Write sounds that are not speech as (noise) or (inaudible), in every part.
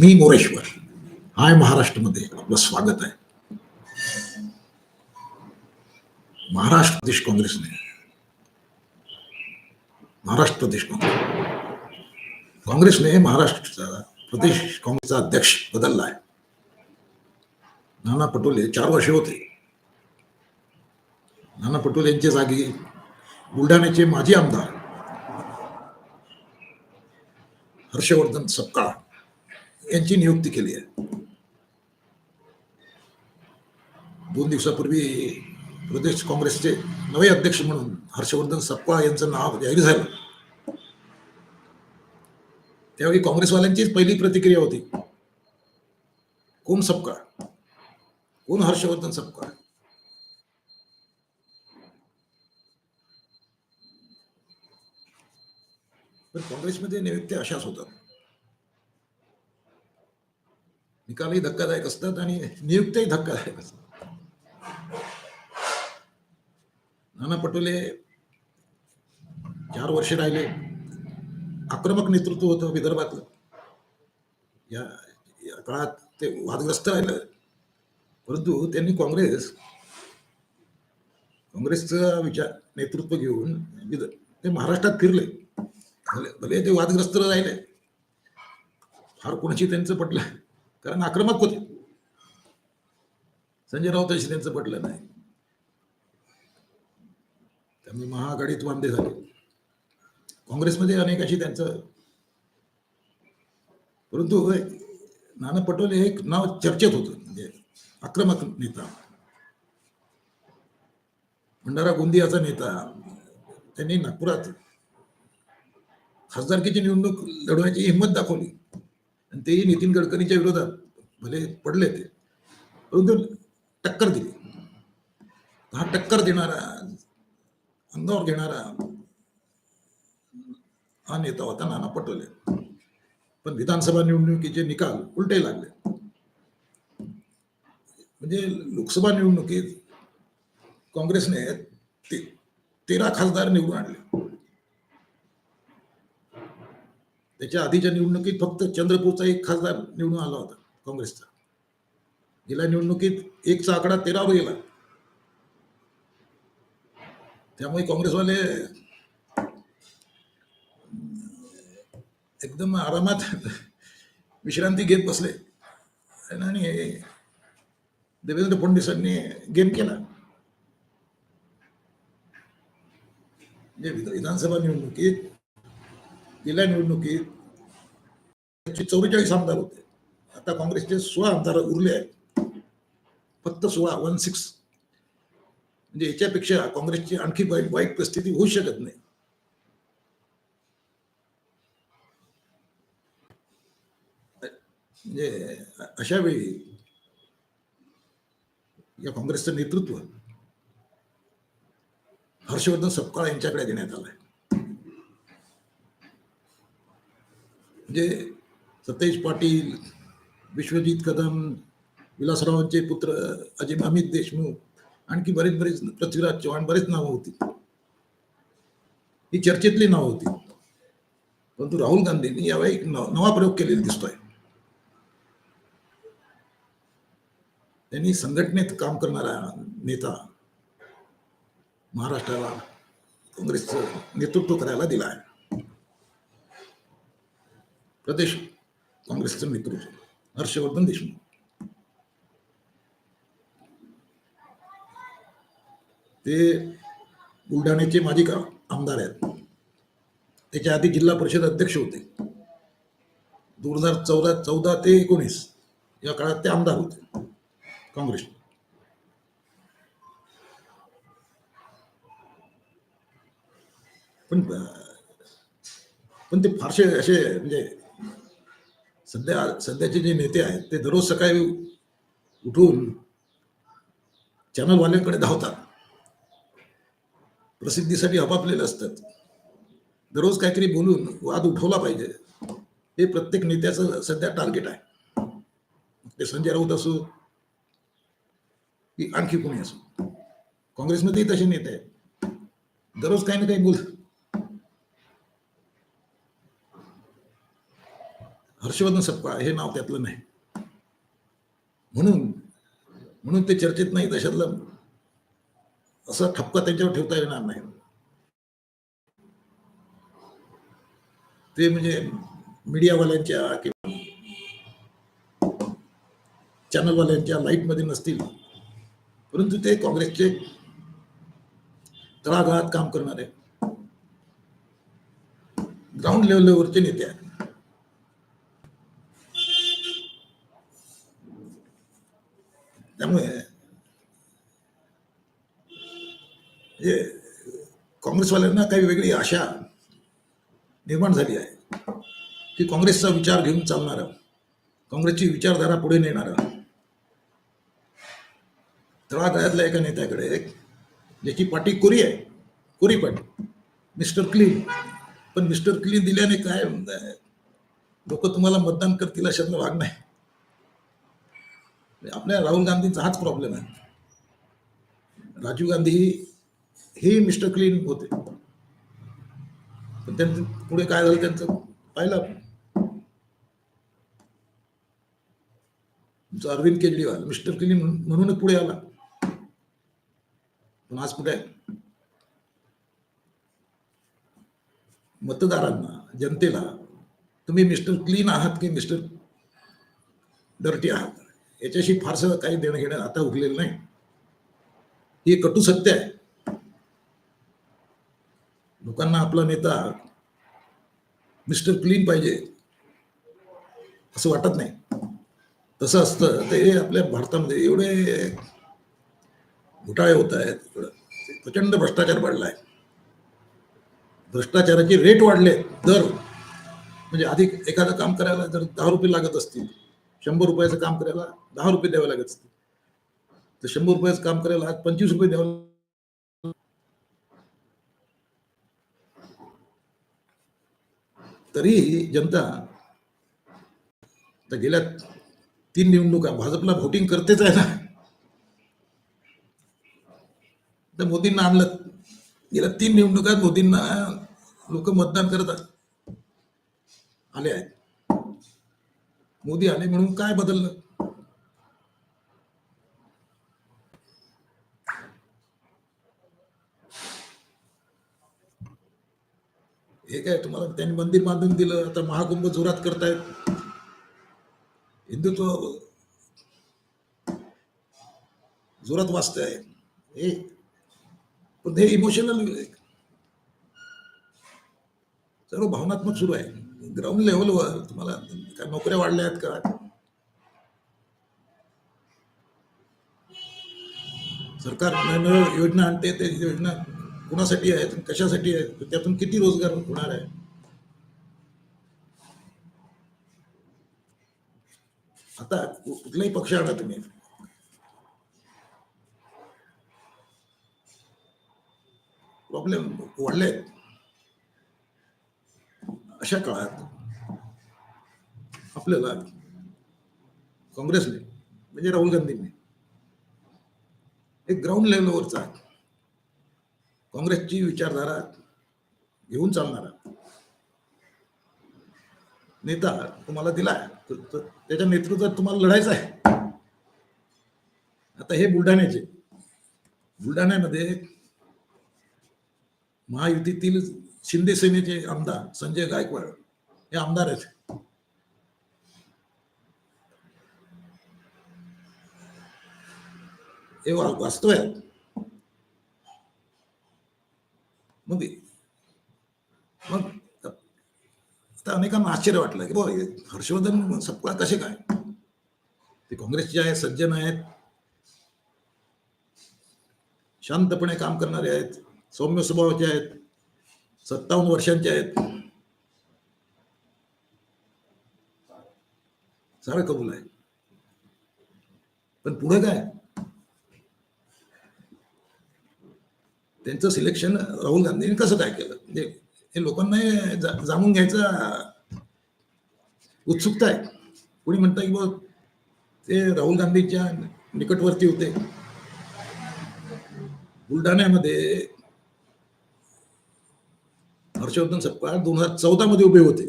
मी मोरेश्वर. हाय महाराष्ट्रमध्ये आपलं स्वागत आहे. महाराष्ट्र प्रदेश काँग्रेसने. महाराष्ट्र प्रदेश काँग्रेस. काँग्रेसने महाराष्ट्राचा प्रदेश काँग्रेसचा अध्यक्ष बदलला आहे. नाना पटोले चार वर्षे होते. नाना पटोले यांच्या जागी बुलढाण्याचे माजी आमदार हर्षवर्धन सपकाळ यांची नियुक्ती केली आहे. दोन दिवसापूर्वी प्रदेश काँग्रेसचे नवे अध्यक्ष म्हणून हर्षवर्धन सपकाळ यांचं नाव जाहीर झालं. त्यावेळी काँग्रेसवाल्यांचीच पहिली प्रतिक्रिया होती. कोण सपकाळ? कोण हर्षवर्धन सपकाळ? काँग्रेसमध्ये नियुक्त्या अशाच होतात. निकालही धक्कादायक असतात आणि नियुक्त्याही धक्कादायक असतात. नाना पटोले चार वर्षे राहिले. आक्रमक नेतृत्व होतं विदर्भातलं. या या काळात ते वादग्रस्त राहिलं. परंतु त्यांनी काँग्रेस काँग्रेसचा विचार नेतृत्व घेऊन विद- ते महाराष्ट्रात फिरले. भले भले ते वादग्रस्त राहिले. फार कोणाशी त्यांचं पटलं. कारण आक्रमक होते. संजय राऊत त्यांचं पटलं नाही. त्यामुळे महाआघाडीत वांदे झाले. काँग्रेसमध्ये अनेकाशी त्यांचं परंतु नाना पटोले हे एक नाव चर्चेत होतं म्हणजे आक्रमक नेता. भंडारा गोंदियाचा नेता. त्यांनी नागपुरात खासदारकीची निवडणूक लढवायची हिंमत दाखवली. आणि तेही नितीन गडकरींच्या विरोधात. भले पडले ते. परंतु टक्कर दिली. हा टक्कर देणारा अंगावर घेणारा हा नेता होता नाना पटोले. पण विधानसभा निवडणुकीचे निकाल उलटे लागले. म्हणजे लोकसभा निवडणुकीत काँग्रेसने ते तेरा खासदार निवडून आणले. त्याच्या आधीच्या निवडणुकीत फक्त चंद्रपूरचा एक खासदार निवडून आला होता काँग्रेसचा. गेल्या निवडणुकीत एकचा आकडा तेरावर गेला. त्यामुळे काँग्रेसवाले एकदम आरामात विश्रांती घेत बसले. आणि देवेंद्र फडणवीसांनी गेम केला. म्हणजे विधानसभा निवडणुकीत गेल्या निवडणुकीत चौवेचाळीस आमदार होते. आता काँग्रेसचे सोळा आमदार उरले आहेत. फक्त सोळा वन सिक्स. म्हणजे याच्यापेक्षा काँग्रेसची आणखी वाईट वाईट परिस्थिती होऊ शकत नाही. म्हणजे अशा वेळी या काँग्रेसचं नेतृत्व हर्षवर्धन सपकाळ यांच्याकडे देण्यात आलंय. म्हणजे सतेज पाटील विश्वजित कदम विलासरावांचे पुत्र अजित अमित देशमुख आणखी बरेच बरेच पृथ्वीराज चव्हाण बरेच नावं होती. ही चर्चेतली नावं होती. परंतु राहुल गांधींनी यावेळी एक नवा प्रयोग केलेला दिसतोय. त्यांनी संघटनेत काम करणारा नेता महाराष्ट्राला काँग्रेसचं नेतृत्व करायला दिला आहे. प्रदेश काँग्रेसचे मित्र हर्षवर्धन देशमुख. ते बुलढाण्याचे माजी का आमदार आहेत. त्याच्या आधी जिल्हा परिषद अध्यक्ष होते. दोन हजार चौदा चौदा ते एकोणीस या काळात ते आमदार होते. काँग्रेस. पण पण ते फारसे असे म्हणजे सध्या सध्याचे जे नेते आहेत ते दररोज सकाळी उठून चॅनलवाल्यांकडे धावतात. प्रसिद्धीसाठी आपापलेले असतात. दररोज काहीतरी बोलून वाद उठवला पाहिजे. हे प्रत्येक नेत्याचं सध्या टार्गेट आहे. ते संजय राऊत असो की आणखी कोणी असो. काँग्रेसमध्येही तसे नेते आहेत. दररोज काही ना काही बोल हर्षवर्धन सपकाळ हे नाव त्यातलं नाही? म्हणून म्हणून ते चर्चेत नाही तशातलं असा ठपका त्यांच्यावर ठेवता येणार नाही. ते म्हणजे मीडियावाल्यांच्या किंवा चॅनलवाल्यांच्या लाईटमध्ये नसतील. परंतु ते काँग्रेसचे तळागाळात काम करणारे ग्राउंड लेवलवरचे नेते आहेत. त्यामुळे म्हणजे काँग्रेसवाल्यांना काही वेगळी आशा निर्माण झाली आहे की काँग्रेसचा विचार घेऊन चालणारा काँग्रेसची विचारधारा पुढे नेणारा तळागाळातल्या एका नेत्याकडे ज्याची पाठी कोरी आहे कोरी पाठी मिस्टर क्लीन पण मिस्टर क्लीन दिल्याने काय लोक तुम्हाला मतदान करतील अशातला भाग नाही आपल्या राहुल गांधींचा हाच प्रॉब्लेम आहे. राजीव गांधी हे मिस्टर क्लीन होते. पण त्यांचं पुढे काय झालं त्यांचं पाहिलं आपण. अरविंद केजरीवाल मिस्टर क्लीन म्हणूनच पुढे आला. पण आज कुठे मतदारांना जनतेला तुम्ही मिस्टर क्लीन आहात की मिस्टर डर्टी आहात? याच्याशी फारसं काही देणं घेणं आता उरलेलं नाही. हे कटू सत्य आहे. लोकांना आपला नेता मिस्टर क्लीन पाहिजे असं वाटत नाही. तसं असतं ते आपल्या भारतामध्ये एवढे घोटाळे होत आहेत प्रचंड भ्रष्टाचार वाढलाय. भ्रष्टाचाराचे रेट वाढले दर. म्हणजे आधी एखादं काम करायला जर दहा रुपये लागत असतील शंभर रुपयाचं काम करायला दहा रुपये द्यावे लागत असते तर शंभर रुपयाचं काम करायला आज पंचवीस रुपये द्यावं तरी जनता तर गेल्या तीन निवडणुका भाजपला व्होटिंग करतेच आहे ना. तर मोदींना आणलं. गेल्या तीन निवडणुकात मोदींना लोक मतदान करतात. आले आहेत. मोदी आले म्हणून काय बदललं? हे काय तुम्हाला त्यांनी मंदिर बांधून दिलं आता महाकुंभ जोरात करतायत. हिंदुत्व जोरात वाचत आहे हे पण हे इमोशनल सर्व भावनात्मक सुरू आहे. ग्राउंड लेवलवर तुम्हाला काय नोकऱ्या वाढल्या आहेत का? सरकार नवीन योजना आणते ते योजना कुणासाठी आहेत कशासाठी आहेत त्यातून किती रोजगार होणार आहे? आता कुठलाही पक्ष आणा तुम्ही. प्रॉब्लेम वाढले आहेत. अशा काळात आपल्याला काँग्रेसने म्हणजे राहुल गांधींनी एक ग्राउंड लेवलवरचा काँग्रेसची विचारधारा घेऊन चालणारा नेता तुम्हाला दिला त्याच्या नेतृत्वात तुम्हाला लढायचं आहे. आता हे बुलढाण्याचे बुलढाण्यामध्ये महायुतीतील शिंदे सेनेचे आमदार संजय गायकवाड हे आमदार आहेत. हे वास्तव आहे. मग मग आता अनेकांना आश्चर्य वाटलं की बाबा हर्षवर्धन सपकाळ कसे काय? ते काँग्रेसचे आहेत सज्जन आहेत. शांतपणे काम करणारे आहेत. सौम्य स्वभावाचे आहेत. सत्तावन्न वर्षांचे आहेत. सगळं कबूल आहे. पण पुढे काय? त्यांचं सिलेक्शन राहुल गांधींनी कसं काय केलं? म्हणजे हे लोकांना जा- जाणून घ्यायचा उत्सुकता आहे. कोणी म्हणतं की बघ ते राहुल गांधीच्या निकटवर्ती होते. बुलढाण्यामध्ये हर्षवर्धन सपकाळ दोन हजार चौदा मध्ये उभे होते.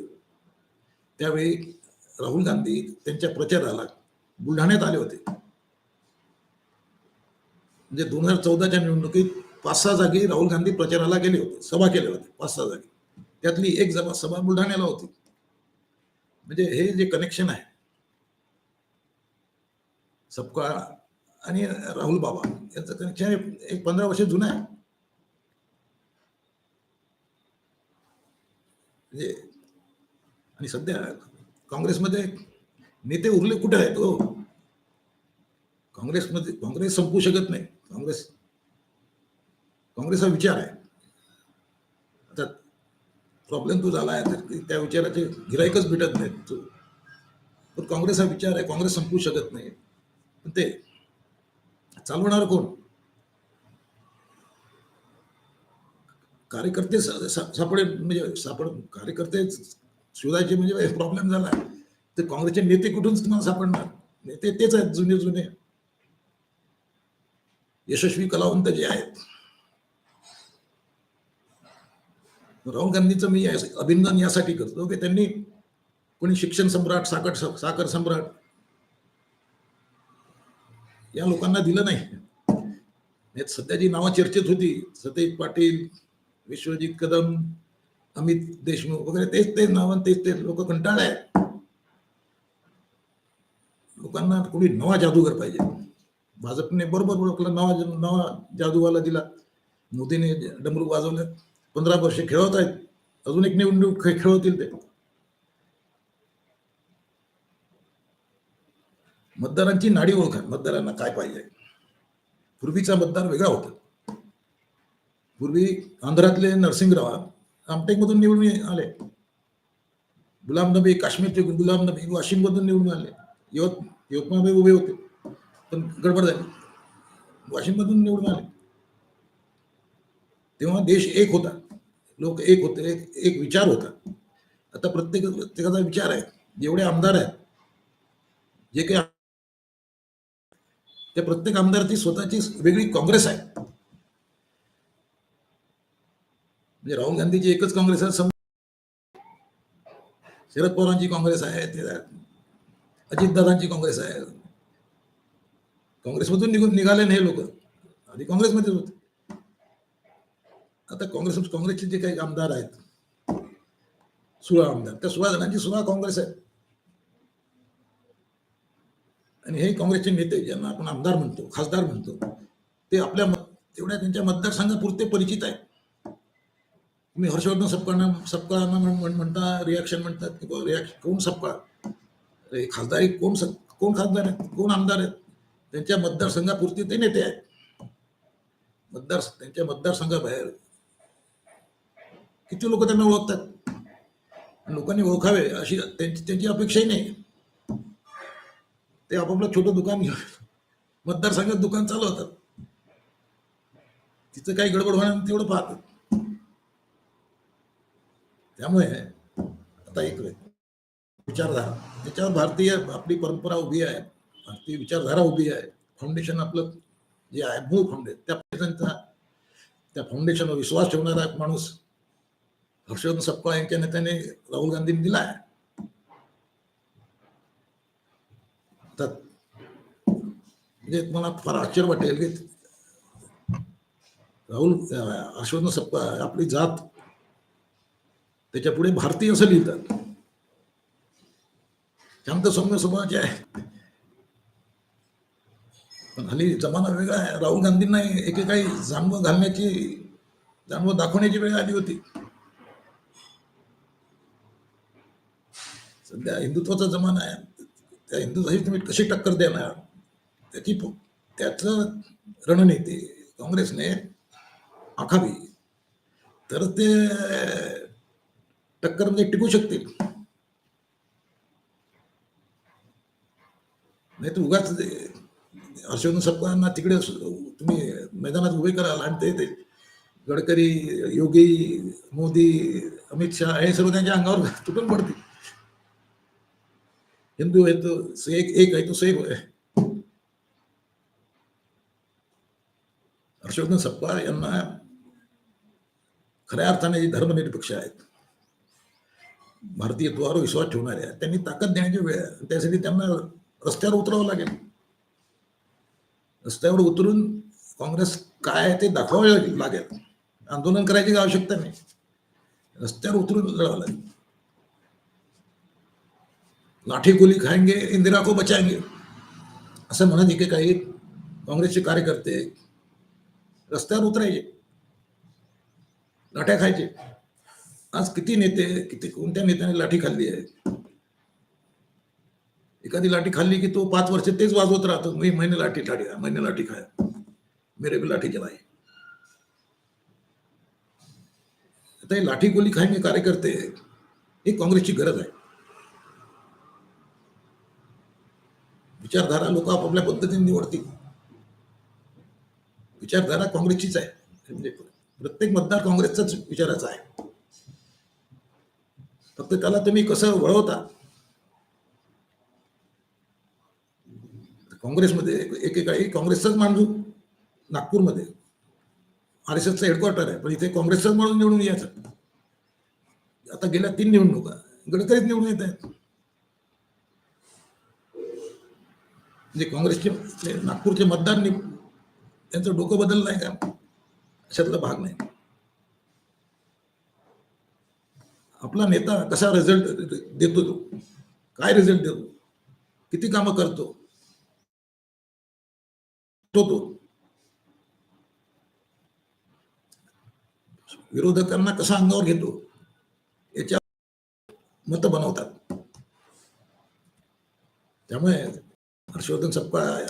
त्यावेळी राहुल गांधी त्यांच्या प्रचाराला बुलढाण्यात आले होते. म्हणजे दोन हजार चौदाच्या निवडणुकीत पाच सहा जागी राहुल गांधी प्रचाराला गेले होते सभा केल्या होते पाच सहा जागी. त्यातली एक सभा सभा बुलढाण्याला होती. म्हणजे हे जे कनेक्शन आहे सपकाळ आणि राहुल बाबा यांचं कनेक्शन एक पंधरा वर्ष जुनं आहे. म्हणजे आणि सध्या काँग्रेसमध्ये नेते उरले कुठे आहेत हो? काँग्रेसमध्ये काँग्रेस संपू शकत नाही. काँग्रेस काँग्रेस हा विचार आहे. आता प्रॉब्लेम तो झाला आहे तर त्या विचाराचे गिरायकच भेटत नाहीत. तो पण काँग्रेस हा विचार आहे काँग्रेस संपू शकत नाही. पण ते चालवणार कोण? कार्यकर्ते सापडे म्हणजे सापड कार्यकर्ते शोधायचे म्हणजे प्रॉब्लेम झाला. तर काँग्रेसचे नेते कुठून तुम्हाला सापडणार? नेते तेच आहेत जुने जुने. यशस्वी कलावंत जे आहेत. राहुल गांधीचं मी अभिनंदन यासाठी करतो की त्यांनी कोणी शिक्षण सम्राट साखर साखर सम्राट या लोकांना दिलं नाही. सध्या जी नावं चर्चेत होती सतेज पाटील विश्वजित कदम अमित देशमुख वगैरे तेच तेच नावं तेच तेच लोक कंटाळले आहेत लोकांना कोणी नवा जादूगर पाहिजे. भाजपने बरोबर ओळखला नवा नवा जादूवाला दिला. मोदीने डमरू वाजवलं. पंधरा वर्ष खेळवत आहेत. अजून एक निवडणूक खेळवतील ते. मतदारांची नाडी ओळखा. मतदारांना काय पाहिजे? पूर्वीचा मतदार वेगळा होता. पूर्वी आंध्रातले नरसिंगराव आमटेकमधून निवडून आले. गुलाम नबी काश्मीरचे गुलाम नबी वाशिममधून निवडून आले. यवत यवतमाळ उभे होते. पण गडबड झाली. वाशिममधून निवडून आले. तेव्हा देश एक होता. लोक एक होते. एक एक विचार होता. आता प्रत्येक प्रत्येकाचा विचार आहे. जेवढे आमदार आहेत जे काही त्या प्रत्येक आमदाराची स्वतःची वेगळी काँग्रेस आहे. म्हणजे राहुल गांधीची एकच काँग्रेस आहे शरद पवारांची काँग्रेस आहे ते अजितदादांची काँग्रेस आहे. काँग्रेसमधून निघून निघाले नाही हे लोक. आधी काँग्रेसमध्येच होते. आता काँग्रेस काँग्रेसचे जे काही आमदार आहेत सोळा आमदार त्या सोळा जणांची सोळा काँग्रेस आहे. आणि हे काँग्रेसचे नेते ज्यांना आपण आमदार म्हणतो खासदार म्हणतो ते आपल्या मत- तेवढ्या त्यांच्या मतदारसंघापुरते परिचित आहेत. तुम्ही हर्षवर्धन सपकाळांना सपकाळांना म्हण- म्हणता रिॲक्शन म्हणतात की रिॲक्शन कोण सपकाळ अरे खासदारी कोण स- कोण खासदार आहेत? कोण आमदार आहेत? त्यांच्या मतदारसंघापुरती ते नेते आहेत. मतदार त्यांच्या मतदारसंघाबाहेर किती लोक त्यांना ओळखतात? लोकांनी ओळखावे अशी त्यांची त्यांची अपेक्षाही नाही. ते आपापलं छोटं दुकान घेऊन मतदारसंघात दुकान चालवतात. तिचं काही गडबड होणार तेवढं पाहतात. त्यामुळे आता एक विचारधारा त्याच्यावर भारतीय आपली परंपरा उभी आहे भारतीय विचारधारा उभी आहे. फाउंडेशन आपलं जे आहे मूळ फाउंडेशन त्या फाउंडेशनचा त्या फाउंडेशनवर विश्वास ठेवणारा एक माणूस हर्षवर्धन सपकाळ यांच्या नेत्याने राहुल गांधींनी दिला आहे. म्हणजे तुम्हाला फार आश्चर्य वाटेल की राहुल हर्षवर्धन सपकाळ आपली जात त्याच्या पुढे भारतीय असं लिहितात. शांत सौम्य स्वभावाचे आहे. पण हल्ली जमाना वेगळा आहे. राहुल गांधींना एकेकाळी जाणवं घालण्याची जाणवं दाखवण्याची वेळ आली होती. सध्या हिंदुत्वाचा जमाना आहे. त्या हिंदुत्वाची तुम्ही कशी टक्कर देणार? त्याची प- त्याचं रणनीती काँग्रेसने आखावी. तर ते टक्कर म्हणजे टिकू शकतील नाही तर उगाच हर्षवर्धन सरकारांना तिकडे तुम्ही मैदानात उभे कराल आणि ते ते गडकरी योगी मोदी अमित शहा हे सर्व त्यांच्या अंगावर (laughs) तुटून पडतील. हिंदू आहे तो एक एक आहे तो सेफ आहे. हर्षवर्धन सपकाळ यांना खऱ्या अर्थाने धर्मनिरपेक्ष आहेत. भारतीयत्वावर विश्वास ठेवणारे त्यांनी ताकद देण्याची वेळ आहे. त्यासाठी त्यांना रस्त्यावर उतरावं लागेल. रस्त्यावर उतरून काँग्रेस काय आहे ते दाखवावं लागेल. आंदोलन करायची आवश्यकता नाही. रस्त्यावर उतरून लढावं लागेल. लाठी गोली खाएंगे इंदिरा को बचाएंगे असं म्हणत इथे काही काँग्रेसचे कार्यकर्ते रस्त्यावर उतरायचे. लाठ्या खायचे. आज किती नेते किती कोणत्या नेत्याने लाठी खाल्ली आहे? एखादी लाठी खाल्ली की तो पाच वर्ष तेच वाजवत राहतो मी महिने लाठी ठाडी महिने लाठी खाया. मेरे भी लाठी चलाई आता हे लाठी गोली खायचे कार्यकर्ते ही काँग्रेसची गरज आहे. विचारधारा लोक आपापल्या पद्धतीने निवडतील. विचारधारा काँग्रेसचीच आहे. म्हणजे प्रत्येक मतदार काँग्रेसचाच विचाराचा आहे. फक्त त्याला तुम्ही कसं वळवता? काँग्रेसमध्ये एकेकाळी काँग्रेसचाच माणूस नागपूरमध्ये. आर एस एसचं हेडक्वार्टर आहे पण इथे काँग्रेसचाच म्हणून निवडून यायचं. आता गेल्या तीन निवडणुका गडकरीच निवडून येत आहेत. म्हणजे काँग्रेसचे नागपूरचे मतदार त्यांचं डोकं बदललं नाही का? अशातला भाग नाही. आपला नेता कसा रिझल्ट देतो तो? काय रिझल्ट देतो? किती कामं करतो? तो तो. विरोधकांना कसा अंगावर घेतो? याच्या मत बनवतात. त्यामुळे हर्षवर्धन सपकाळ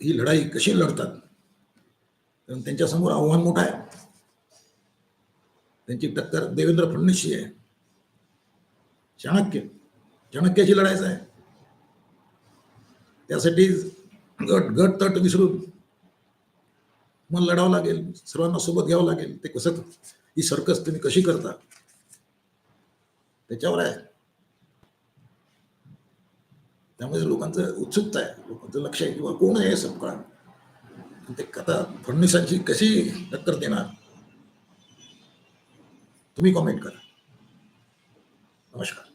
ही लढाई कशी लढतात? कारण त्यांच्यासमोर आव्हान मोठं आहे. त्यांची टक्कर देवेंद्र फडणवीसशी आहे. चाणक्य चाणक्याशी लढायचं आहे. त्यासाठी गट गट तट विसरून मग लढावं लागेल सर्वांना सोबत घ्यावं लागेल. ते कसं ही सर्कस तुम्ही कशी करता? त्याच्यावर आहे. त्यामुळे लोकांचं उत्सुकता आहे लोकांचं लक्ष आहे किंवा कोण आहे सपकाळ? ते कथा फडणवीसांची कशी टक्कर देणार? तुम्ही कॉमेंट करा. नमस्कार.